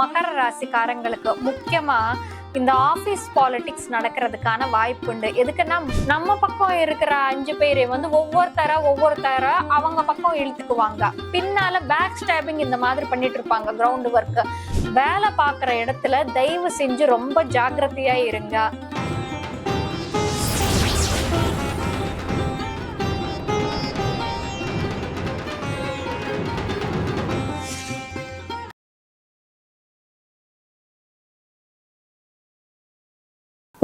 மகர ராசிக்காரங்களுக்கு முக்கியமா இந்த ஆபீஸ் பாலிடிக்ஸ் நடக்கிறதுக்கான வாய்ப்பு உண்டு. எதுக்குன்னா நம்ம பக்கம் இருக்கிற அஞ்சு பேரை வந்து ஒவ்வொருத்தர ஒவ்வொருத்தர அவங்க பக்கம் இழுத்துக்குவாங்க. பின்னால பேக் ஸ்டாபிங் இந்த மாதிரி பண்ணிட்டு இருப்பாங்க கிரவுண்ட் ஒர்க் வேலை பார்க்குற இடத்துல தயவு செஞ்சு ரொம்ப ஜாக்கிரதையா இருங்க.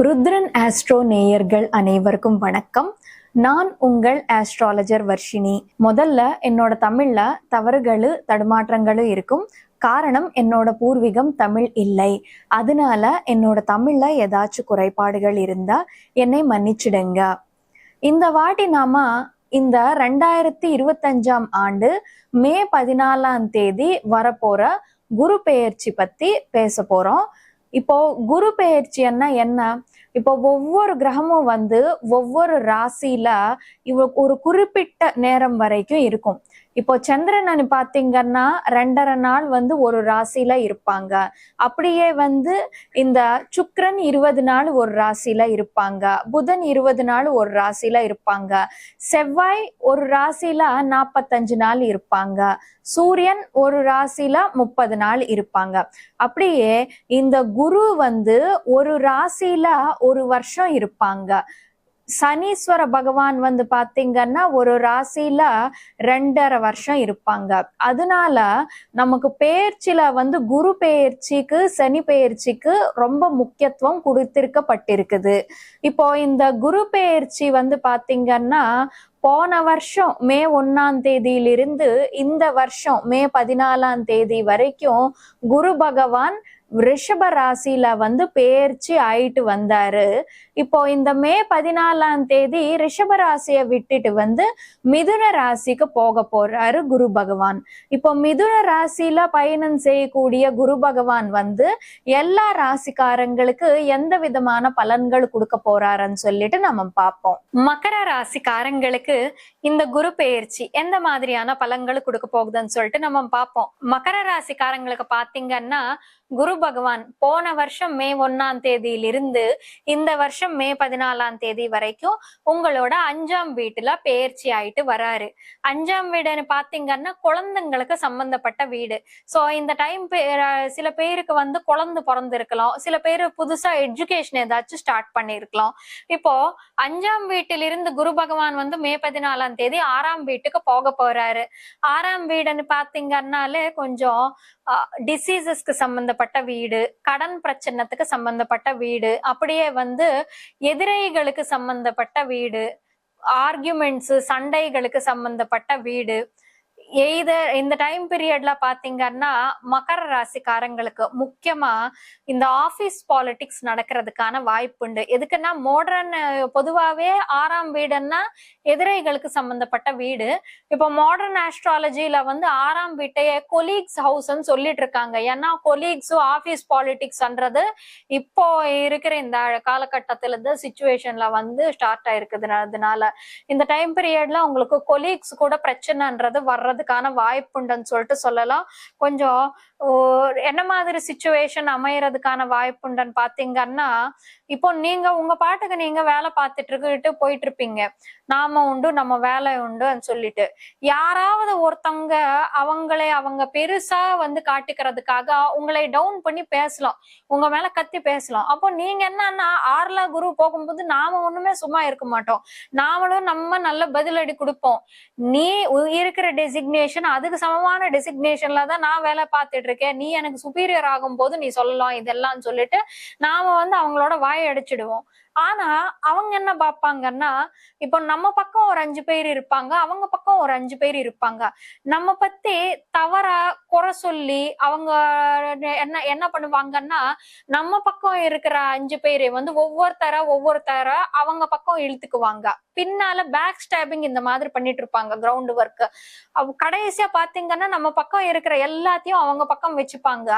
ருத்ரன் ஆஸ்ட்ரோ நேயர்கள் அனைவருக்கும் வணக்கம். நான் உங்கள் ஆஸ்ட்ராலஜர் வர்ஷினி. முதல்ல என்னோட தமிழ்ல தவறுகளு தடுமாற்றங்களும் இருக்கும். காரணம் என்னோட பூர்வீகம் தமிழ் இல்லை. அதனால என்னோட தமிழ்ல ஏதாச்சும் குறைபாடுகள் இருந்தா என்னை மன்னிச்சிடுங்க. இந்த வாட்டி நாம இந்த ரெண்டாயிரத்தி இருபத்தஞ்சாம் ஆண்டு மே பதினாலாம் தேதி வரப்போற குரு பெயர்ச்சி பத்தி பேச போறோம். இப்போ குரு பெயர்ச்சின்னா என்ன? இப்போ ஒவ்வொரு கிரகமும் வந்து ஒவ்வொரு ராசியில இவ ஒரு குறிப்பிட்ட நேரம் வரைக்கும் இருக்கும். இப்போ சந்திரன் பாத்தீங்கன்னா ரெண்டரை நாள் வந்து ஒரு ராசியில இருப்பாங்க. அப்படியே வந்து இந்த சுக்கரன் இருபது நாள் ஒரு ராசியில இருப்பாங்க. புதன் இருபது நாள் ஒரு ராசியில இருப்பாங்க. செவ்வாய் ஒரு ராசியில நாற்பத்தஞ்சு நாள் இருப்பாங்க. சூரியன் ஒரு ராசியில முப்பது நாள் இருப்பாங்க. அப்படியே இந்த குரு வந்து ஒரு ராசியில ஒரு வருஷம் இருப்பாங்க. சனீஸ்வர பகவான் வந்து பாத்தீங்கன்னா ஒரு ராசியில ரெண்டரை வருஷம் இருப்பாங்க. அதனால நமக்கு பெயர்ச்சியில வந்து குரு பெயர்ச்சிக்கு சனி பெயர்ச்சிக்கு ரொம்ப முக்கியத்துவம் கொடுத்திருக்கப்பட்டிருக்குது. இப்போ இந்த குரு பெயர்ச்சி வந்து பாத்தீங்கன்னா போன வருஷம் மே ஒன்னாம் தேதியிலிருந்து இந்த வருஷம் மே பதினாலாம் தேதி வரைக்கும் குரு பகவான் ரிஷப ராசியில வந்து பேர்ச்சி ஆயிட்டு வந்தாரு. இப்போ இந்த மே பதினாலாம் தேதி ரிஷப ராசியை விட்டுட்டு வந்து மிதுன ராசிக்கு போக போறாரு குரு பகவான். இப்போ மிதுன ராசியில பயணம் செய்யக்கூடிய குரு பகவான் வந்து எல்லா ராசிக்காரங்களுக்கு எந்த விதமான பலன்கள் கொடுக்க போறாருன்னு சொல்லிட்டு நம்ம பார்ப்போம். மகர ராசிக்காரங்களுக்கு இந்த குரு பெயர்ச்சி எந்த மாதிரியான பலன்கள் கொடுக்க போகுதுன்னு சொல்லிட்டு நம்ம பார்ப்போம். மகர ராசிக்காரங்களுக்கு பாத்தீங்கன்னா குரு பகவான் போன வருஷம் மே ஒன்னாம் தேதியிலிருந்து இந்த வருஷம் மே பதினாலாம் தேதி வரைக்கும் உங்களோட அஞ்சாம் வீட்டுல பெயர்ச்சி ஆயிட்டு வராரு. அஞ்சாம் வீடுன்னு பாத்தீங்கன்னா குழந்தைங்களுக்கு சம்பந்தப்பட்ட வீடு. சோ இந்த டைம் சில பேருக்கு வந்து குழந்தை பிறந்திருக்கலாம். சில பேர் புதுசா எஜுகேஷன் ஏதாச்சும் ஸ்டார்ட் பண்ணிருக்கலாம். இப்போ அஞ்சாம் வீட்டிலிருந்து குரு பகவான் வந்து மே பதினாலாம் தேதி ஆறாம் வீட்டுக்கு போக போறாரு. ஆறாம் வீடுன்னு பாத்தீங்கன்னாலே கொஞ்சம் டிசீசஸ்க்கு சம்பந்தப்பட்ட வீடு கடன் பிரச்சனத்துக்கு சம்பந்தப்பட்ட வீடு அப்படியே வந்து எதிரிகளுக்கு சம்பந்தப்பட்ட வீடு ஆர்கியூமெண்ட்ஸ் சண்டைகளுக்கு சம்பந்தப்பட்ட வீடு எய்த இந்த டைம் பீரியட்ல பாத்தீங்கன்னா மகர ராசிக்காரங்களுக்கு முக்கியமா இந்த ஆபீஸ் பாலிடிக்ஸ் நடக்கிறதுக்கான வாய்ப்பு உண்டு. எதுக்குன்னா மாடர்ன் பொதுவாவே ஆறாம் வீடுன்னா எதிரிகளுக்கு சம்பந்தப்பட்ட வீடு. இப்போ மாடர்ன் ஆஸ்ட்ராலஜில வந்து ஆறாம் வீட்டையே கொலீக்ஸ் ஹவுஸ்ன்னு சொல்லிட்டு இருக்காங்க. ஏன்னா கொலீக்ஸும் ஆபீஸ் பாலிடிக்ஸ்ன்றது இப்போ இருக்கிற இந்த காலகட்டத்துல இருந்து சுச்சுவேஷன்ல வந்து ஸ்டார்ட் ஆயிருக்குதுனால இந்த டைம் பீரியட்ல உங்களுக்கு கொலீக்ஸ் கூட பிரச்சனைன்றது வர்றது வர்றதுக்கான வாய்ப்புண்டுன்னு சொல்லிட்டு சொல்லலாம். கொஞ்சம் என்ன மாதிரி சுச்சுவேஷன் அமையறதுக்கான வாய்ப்புண்டுன்னு பாத்தீங்கன்னா இப்போ நீங்க உங்க பாட்டுக்கு நீங்க வேலை பார்த்துட்டு இருக்கிட்டு போயிட்டு இருப்பீங்க நாம உண்டு நம்ம வேலை உண்டுன்னு சொல்லிட்டு. யாராவது ஒருத்தவங்க அவங்களே அவங்க பெருசா வந்து காட்டிக்கிறதுக்காக உங்களை டவுன் பண்ணி பேசலாம். உங்க மேல கத்தி பேசலாம். அப்போ நீங்க என்னன்னா ஆர்லா குரு போகும்போது நாம ஒண்ணுமே சும்மா இருக்க மாட்டோம். நாமளும் நம்ம நல்ல பதிலடி கொடுப்போம். நீ இருக்கிற டெசிக்னேஷன் அதுக்கு சமமான டெசிக்னேஷன்ல தான் நான் வேலை பார்த்துட்டு இருக்கேன். நீ எனக்கு சுப்பீரியர் ஆகும் போது நீ சொல்லலாம் இதெல்லாம் சொல்லிட்டு நாம வந்து அவங்களோட வாய் அடிச்சிடுவோம். ஆனா அவங்க என்ன பார்ப்பாங்கன்னா இப்போ நம்ம பக்கம் ஒரு அஞ்சு பேர் இருப்பாங்க அவங்க பக்கம் ஒரு அஞ்சு பேர் இருப்பாங்க. நம்ம பத்தி தவறா குறை சொல்லி அவங்க என்ன என்ன பண்ணுவாங்கன்னா நம்ம பக்கம் இருக்கிற அஞ்சு பேரை வந்து ஒவ்வொருத்தர ஒவ்வொருத்தர அவங்க பக்கம் இழுத்துக்குவாங்க. பின்னால பேக் ஸ்டாபிங் இந்த மாதிரி பண்ணிட்டு இருப்பாங்க கிரவுண்ட் ஒர்க் கடைசியா பாத்தீங்கன்னா நம்ம பக்கம் இருக்கிற எல்லாத்தையும் அவங்க பக்கம் வச்சுப்பாங்க.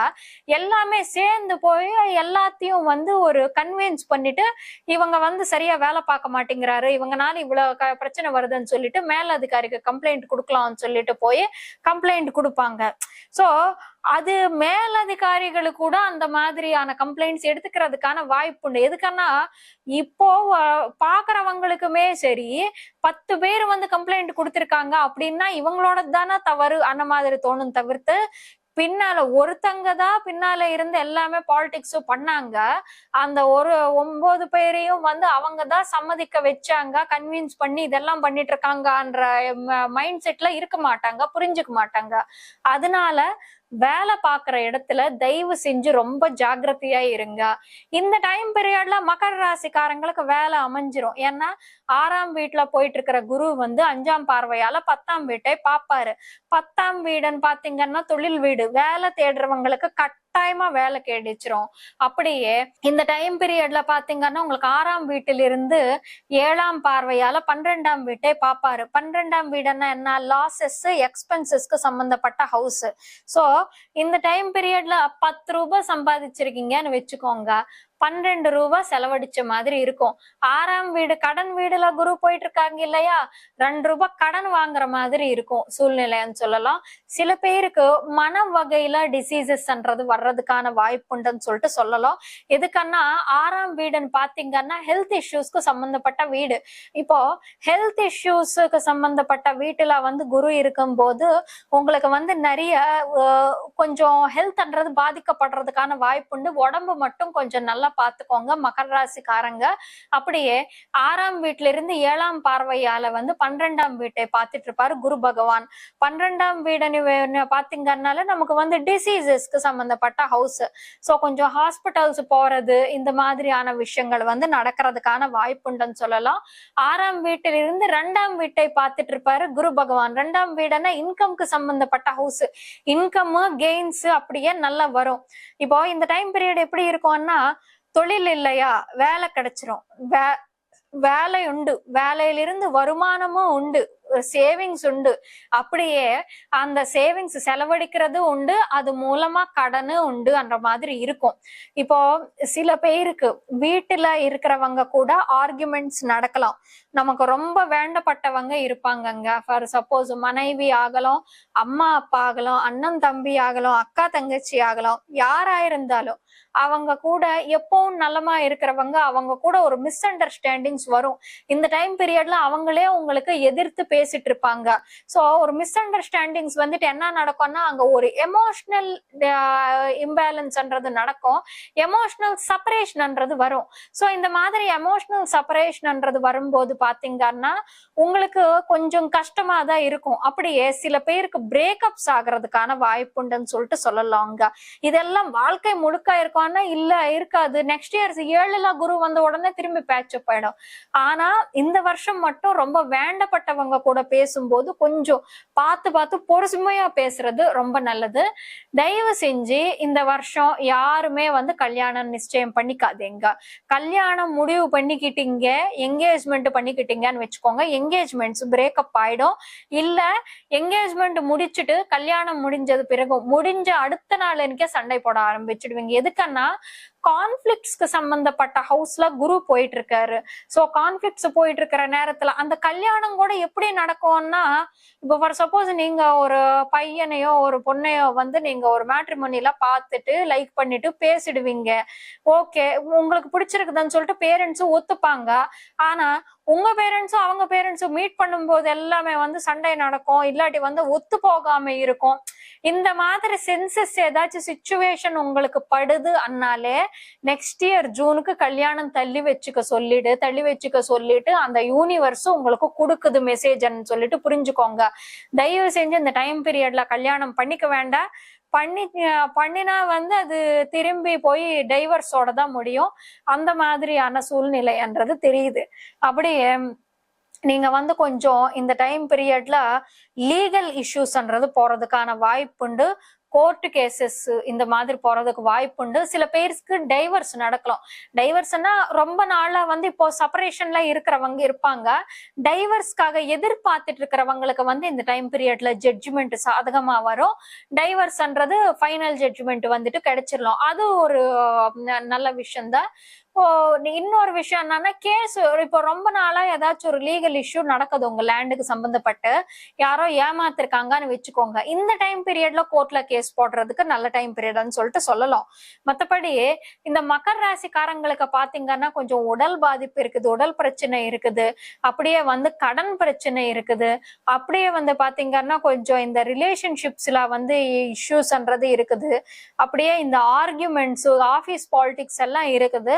எல்லாமே சேர்ந்து போய் எல்லாத்தையும் வந்து ஒரு கன்வின்ஸ் பண்ணிட்டு இவங்க வந்து சரியா வேலை பார்க்க மாட்டேங்கிறாரு. இவங்கனால இவ்வளவு க- பிரச்சனை வருதுன்னு சொல்லிட்டு மேல அதிகாரிக்கு கம்ப்ளைண்ட் கொடுக்கலாம்னு சொல்லிட்டு போய் கம்ப்ளைண்ட் கொடுப்பாங்க. சோ அது மேலதிகாரிகள் கூட அந்த மாதிரியான கம்ப்ளைண்ட்ஸ் எடுத்துக்கிறதுக்கான வாய்ப்பு உண்டு. எதுக்குன்னா இப்போ பாக்குறவங்களுக்குமே சரி பத்து பேர் வந்து கம்ப்ளைண்ட் கொடுத்துருக்காங்க அப்படின்னா இவங்களோட தானே தவறு அந்த மாதிரி தோணும் தவிர்த்து பின்னால ஒருத்தங்க தான் பின்னால இருந்து எல்லாமே பாலிடிக்ஸும் பண்ணாங்க. அந்த ஒரு ஒன்பது பேரையும் வந்து அவங்க தான் சம்மதிக்க வச்சாங்க கன்வின்ஸ் பண்ணி இதெல்லாம் பண்ணிட்டு இருக்காங்கன்ற மைண்ட் செட்ல இருக்க மாட்டாங்க புரிஞ்சுக்க மாட்டாங்க. அதனால வேலை பார்க்குற இடத்துல தயவு செஞ்சு ரொம்ப ஜாக்கிரதையா இருங்க. இந்த டைம் பீரியட்ல மகர ராசிக்காரங்களுக்கு வேலை அமைஞ்சிரும். ஏன்னா ஆறாம் வீட்டுல போயிட்டு இருக்கிற குரு வந்து அஞ்சாம் பார்வையால பத்தாம் வீட்டை பார்ப்பாரு. பத்தாம் வீடுன்னு பாத்தீங்கன்னா தொழில் வீடு. வேலை தேடுறவங்களுக்கு கட்டாயமா வேலை கேடிச்சிரும். அப்படியே இந்த டைம் பீரியட்ல பாத்தீங்கன்னா உங்களுக்கு ஆறாம் வீட்டிலிருந்து ஏழாம் பார்வையால பன்னிரெண்டாம் வீட்டை பார்ப்பாரு பன்னிரெண்டாம் வீடுன்னா என்ன? லாசஸ் எக்ஸ்பென்சஸ்க்கு சம்பந்தப்பட்ட ஹவுஸ் சோ இந்த டைம் பீரியட்ல பத்து ரூபாய் சம்பாதிச்சிருக்கீங்கன்னு வச்சுக்கோங்க. பன்னெண்டு ரூபா செலவழிச்ச மாதிரி இருக்கும். ஆறாம் வீடு கடன் வீடுல குரு போயிட்டு இருக்காங்க இல்லையா? ரெண்டு ரூபாய் கடன் வாங்குற மாதிரி இருக்கும் சூழ்நிலைன்னு சொல்லலாம். சில பேருக்கு மன வகையில டிசீசஸ்ன்றது வர்றதுக்கான வாய்ப்புண்டுன்னு சொல்லிட்டு சொல்லலாம். எதுக்கன்னா ஆறாம் வீடுன்னு பாத்தீங்கன்னா ஹெல்த் இஷ்யூஸ்க்கு சம்பந்தப்பட்ட வீடு. இப்போ ஹெல்த் இஷ்யூஸுக்கு சம்பந்தப்பட்ட வீட்டுல வந்து குரு இருக்கும்போது உங்களுக்கு வந்து நிறைய கொஞ்சம் ஹெல்த்ன்றது பாதிக்கப்படுறதுக்கான வாய்ப்புண்டு உடம்பு மட்டும் கொஞ்சம் நல்லா பாத்துக்கோங்க. மகர ராசிக்காரங்க. அப்படியே ஆறாம் வீட்டுல இருந்து ஏழாம் பார்வையால வந்து பன்னிரெண்டாம் வீட்டை பார்த்துட்டு இருப்பாரு குரு பகவான். பன்னிரெண்டாம் வீடு பாத்தீங்கன்னால நமக்கு வந்து டிசீசஸ்க்கு சம்பந்தப்பட்ட ஹவுஸ் சோ கொஞ்சம் ஹாஸ்பிட்டல்ஸ் போறது இந்த மாதிரியான விஷயங்கள் வந்து நடக்கிறதுக்கான வாய்ப்புண்டுன்னு சொல்லலாம். ஆறாம் வீட்டிலிருந்து ரெண்டாம் வீட்டை பார்த்துட்டு இருப்பாரு குரு பகவான். ரெண்டாம் வீடுனா இன்கம்க்கு சம்பந்தப்பட்ட ஹவுஸ் இன்கம் கெயின்ஸ் அப்படியே நல்லா வரும். இப்போ இந்த டைம் பீரியட் எப்படி இருக்கும்னா தொழில் இல்லையா? வேலை கிடைச்சிரும். வே வேலை உண்டு. வேலையிலிருந்து வருமானமும் உண்டு. சேவிங்ஸ் உண்டு. அப்படியே அந்த சேவிங்ஸ் செலவழிக்கிறது உண்டு அது மூலமா கடனு உண்டுன்ற மாதிரி இருக்கும். இப்போ சில பேருக்கு வீட்டுல இருக்கிறவங்க கூட ஆர்குமெண்ட்ஸ் நடக்கலாம். நமக்கு ரொம்ப வேண்டப்பட்டவங்க இருப்பாங்கங்க. ஃபார் சப்போஸ் மனைவி ஆகலாம் அம்மா அப்பா ஆகலாம் அண்ணன் தம்பி ஆகலாம் அக்கா தங்கச்சி ஆகலாம் யாரா இருந்தாலும் அவங்க கூட எப்பவும் நலமா இருக்கிறவங்க அவங்க கூட ஒரு மிஸ் அண்டர்ஸ்டாண்டிங்ஸ் வரும். இந்த டைம் பீரியட்ல அவங்களே உங்களுக்கு எதிர்த்து பேசிட்டு இருப்பாங்க சோ ஒரு மிஸ் அண்டர்ஸ்டாண்டிங்ஸ் வந்துட்டு என்ன நடக்கும்னா அங்க ஒரு எமோஷனல் இம்பேலன்ஸ்ன்றது நடக்கும். எமோஷனல் செப்பரேஷன்ன்றது வரும். சோ இந்த மாதிரி எமோஷனல் செப்பரேஷன்ன்றது வரும்போது பாத்தீங்கன்னா உங்களுக்கு கொஞ்சம் கஷ்டமா தான் இருக்கும். அப்படியே சில பேருக்கு பிரேக்கப்ஸ் ஆகிறதுக்கான வாய்ப்புண்டுன்னு சொல்லிட்டு சொல்லலாங்க இதெல்லாம் வாழ்க்கை முழுக்க இருக்கும்னா இல்ல இருக்காது. நெக்ஸ்ட் இயர் ஏழுல குரு வந்த உடனே திரும்பி பேட்சப் ஆயிடும். ஆனா இந்த வருஷம் மட்டும் ரொம்ப வேண்டப்பட்டவங்க கூட பேசும்போது கொஞ்சம் பார்த்து பார்த்து பொறுமையா பேசுறது ரொம்ப நல்லது. தயவு செஞ்சு இந்த வருஷம் யாருமே வந்து கல்யாணம் நிச்சயம் பண்ணிக்காதீங்க. கல்யாணம் முடிவு பண்ணிக்கிட்டீங்க என்கேஜ்மெண்ட் பண்ணிக்கிட்டீங்கன்னு வச்சுக்கோங்க. என்கேஜ்மெண்ட்ஸ் பிரேக்கப் ஆயிடும். இல்ல என்கேஜ்மெண்ட் முடிச்சுட்டு கல்யாணம் முடிஞ்சது பிறகு முடிஞ்ச அடுத்த நாள் எனக்கே சண்டை போட ஆரம்பிச்சிடுவீங்க. எதுக்கன்னா கான்ஃபிளிக்ஸ்க்கு சம்பந்தப்பட்ட ஹவுஸ்ல குரு போயிட்டு இருக்காரு சோ கான்ஃபிளிக்ஸ் போயிட்டு இருக்கிற நேரத்துல அந்த கல்யாணம் கூட எப்படி நடக்கும்னா இப்போ ஃபார் சப்போஸ் நீங்க ஒரு பையனையோ ஒரு பொண்ணையோ வந்து நீங்க ஒரு மேட்ரிமோனில பார்த்துட்டு லைக் பண்ணிட்டு பேசிடுவீங்க. ஓகே உங்களுக்கு பிடிச்சிருக்குதுன்னு சொல்லிட்டு பேரண்ட்ஸும் ஒத்துப்பாங்க. ஆனா உங்க பேரண்ட்ஸும் அவங்க பேரண்ட்ஸும் மீட் பண்ணும்போது எல்லாமே வந்து சண்டை நடக்கும். இல்லாட்டி வந்து ஒத்து போகாம இருக்கும். இந்த மாதிரி சென்சஸ் ஏதாச்சும் சுச்சுவேஷன் உங்களுக்கு படுது அன்னாலே நெக்ஸ்ட் இயர் ஜூனுக்கு கல்யாணம் தள்ளி வச்சுக்க சொல்லிடு தள்ளி வச்சுக்க சொல்லிட்டு அந்த யூனிவர்ஸும் உங்களுக்கு கொடுக்குது மெசேஜ்னு சொல்லிட்டு புரிஞ்சுக்கோங்க. தயவு செஞ்சு இந்த டைம் பீரியட்ல கல்யாணம் பண்ணிக்க வேண்டாம். பண்ணி பண்ணினா வந்து அது திரும்பி போய் டைவர்ஸோட தான் முடியும். அந்த மாதிரியான சூழ்நிலைன்றது தெரியுது. அப்படியே நீங்க வந்து கொஞ்சம் இந்த டைம் பீரியட்ல லீகல் இஷ்யூஸ்ன்றது போறதுக்கான வாய்ப்புண்டு கோர்ட்டு கேசஸ் இந்த மாதிரி போறதுக்கு வாய்ப்புண்டு சில பேருக்கு டைவர்ஸ் நடக்கலாம். டைவர்ஸ்னா ரொம்ப நாளா வந்து இப்போ செப்பரேஷன்ல இருக்கிறவங்க இருப்பாங்க. டைவர்ஸ்க்காக எதிர்பார்த்துட்டு இருக்கிறவங்களுக்கு வந்து இந்த டைம் பீரியட்ல ஜட்ஜ்மெண்ட் சாதகமா வரும். டைவர்ஸ்ன்றது ஃபைனல் ஜட்ஜ்மெண்ட் வந்துட்டு கிடைச்சிடலாம் அது ஒரு ந- நல்ல விஷயம்தான். தான் இப்போ இன்னொரு விஷயம் என்னன்னா கேஸ் இப்போ ரொம்ப நாளா ஏதாச்சும் ஒரு லீகல் இஷ்யூ நடக்குது உங்க லேண்டுக்கு சம்பந்தப்பட்டு. யாரோ ஏமாத்திருக்காங்கன்னு வச்சுக்கோங்க. இந்த டைம் பீரியட்ல கோர்ட்ல கேஸ் போடுறதுக்கு நல்ல டைம் பீரியட்னு சொல்லிட்டு சொல்லலாம். மத்தபடி இந்த மக்கர் ராசிக்காரங்களுக்கு பாத்தீங்கன்னா கொஞ்சம் உடல் பாதிப்பு இருக்குது உடல் பிரச்சனை இருக்குது. அப்படியே வந்து கடன் பிரச்சனை இருக்குது. அப்படியே வந்து பாத்தீங்கன்னா கொஞ்சம் இந்த ரிலேஷன்ஷிப்ஸ்ல வந்து இஷ்யூஸ்ன்றது இருக்குது. அப்படியே இந்த ஆர்கியூமெண்ட்ஸ் ஆபீஸ் பாலிடிக்ஸ் எல்லாம் இருக்குது.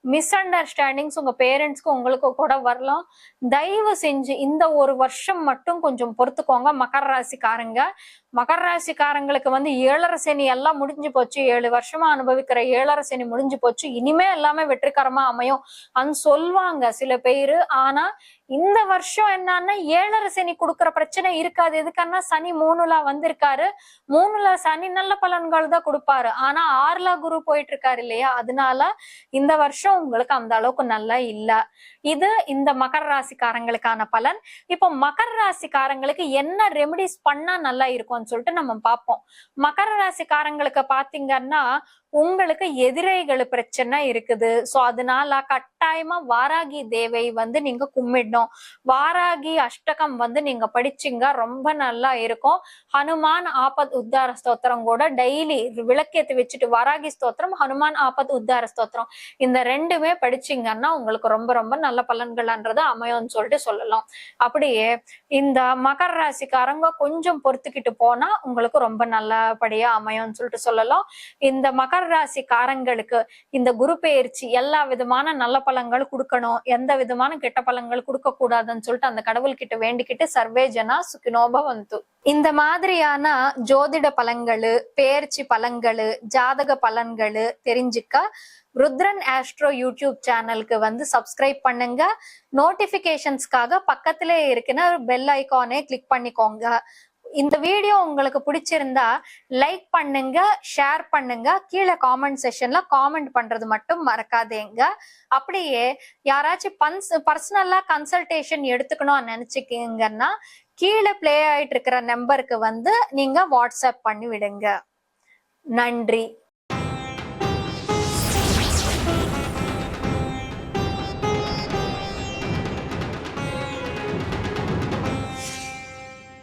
மிஸ் அண்டர்ஸ்டாண்டிங்ஸ் உங்க பேரண்ட்ஸ்க்கு உங்களுக்கு கூட வரலாம். தயவு செஞ்சு இந்த ஒரு வருஷம் மட்டும் கொஞ்சம் பொறுத்துக்கோங்க. மகர ராசிக்காரங்க. மகர ராசிக்காரங்களுக்கு வந்து ஏழரை சனி எல்லாம் முடிஞ்சு போச்சு. ஏழு வருஷமா அனுபவிக்கிற ஏழரை சனி முடிஞ்சு போச்சு. இனிமே எல்லாமே வெற்றிகரமா அமையும். அன்னு சொல்வாங்க சில பேரு. ஆனா இந்த வருஷம் என்னன்னா ஏழரை சனி கொடுக்குற பிரச்சனை இருக்காது. எதுக்கன்னா சனி மூணுல வந்திருக்காரு. மூணுல சனி நல்ல பலன்கள் தான் கொடுப்பாரு. ஆனா ஆறுல குரு போயிட்டு இருக்காரு இல்லையா? அதனால இந்த வருஷம் உங்களுக்கு அந்த அளவுக்கு நல்லா இல்ல. இது இந்த மகர ராசிக்காரங்களுக்கான பலன். இப்போ மகர ராசிக்காரங்களுக்கு என்ன ரெமெடிஸ் பண்ணா நல்லா இருக்கும்னு சொல்லிட்டு நம்ம பார்ப்போம். மகர ராசிக்காரங்களுக்கு பாத்தீங்கன்னா உங்களுக்கு எதிரைகள் பிரச்சனை இருக்குது. சோ அதனால கட்டாயமா வாராகி தேவை வந்து நீங்க கும்பிடணும். வாராகி அஷ்டகம் வந்து நீங்க படிச்சீங்க ரொம்ப நல்லா இருக்கும். ஹனுமான் ஆபத் உத்தார ஸ்தோத்திரம் கூட டெய்லி விளக்கியத்தை வச்சுட்டு வாராகி ஸ்தோத்திரம் ஹனுமான் ஆபத் உத்தார ஸ்தோத்திரம். இந்த ரெண்டுமே படிச்சீங்கன்னா உங்களுக்கு ரொம்ப ரொம்ப நல்ல பலன்கள்ன்றது அமையும்னு சொல்லிட்டு சொல்லலாம். அப்படியே இந்த மகர ராசிக்காரங்க கொஞ்சம் பொறுத்துக்கிட்டு போனா உங்களுக்கு ரொம்ப நல்லபடியா அமையும்னு சொல்லிட்டு சொல்லலாம். இந்த மகர ராசிக்காரங்களுக்கு இந்த குரு பெயர்ச்சி எல்லா விதமான நல்ல பழங்கள் கொடுக்கணும். எந்த விதமான கெட்ட பழங்கள் கொடுக்க கூடாதுன்னு சொல்லிட்டு அந்த கடவுள் கிட்ட வேண்டிக்கிட்டு சர்வே ஜனா சுகினோபவந்து இந்த மாதிரியான ஜோதிட பலன்களு பெயர்ச்சி பலன்களு ஜாதக பலன்களு தெரிஞ்சுக்க ருத்ரன் ஆஸ்ட்ரோ யூடியூப் சேனலுக்கு வந்து சப்ஸ்கிரைப் பண்ணுங்க. நோட்டிபிகேஷன்ஸ்க்காக பக்கத்திலே இருக்கிற பெல் ஐகானே கிளிக் பண்ணிக்கோங்க. இந்த வீடியோ உங்களுக்கு பிடிச்சிருந்தா லைக் பண்ணுங்க ஷேர் பண்ணுங்க கீழே காமெண்ட் செஷன்ல காமெண்ட் பண்றது மட்டும் மறக்காதீங்க. அப்படியே யாராச்சும் பன்ஸ் பர்சனலா கன்சல்டேஷன் எடுத்துக்கணும்னு நினைச்சுக்கீங்கன்னா கீழே ப்ளே ஆயிட்டு இருக்கிற நம்பருக்கு வந்து நீங்க வாட்ஸ்அப் பண்ணி விடுங்க. நன்றி.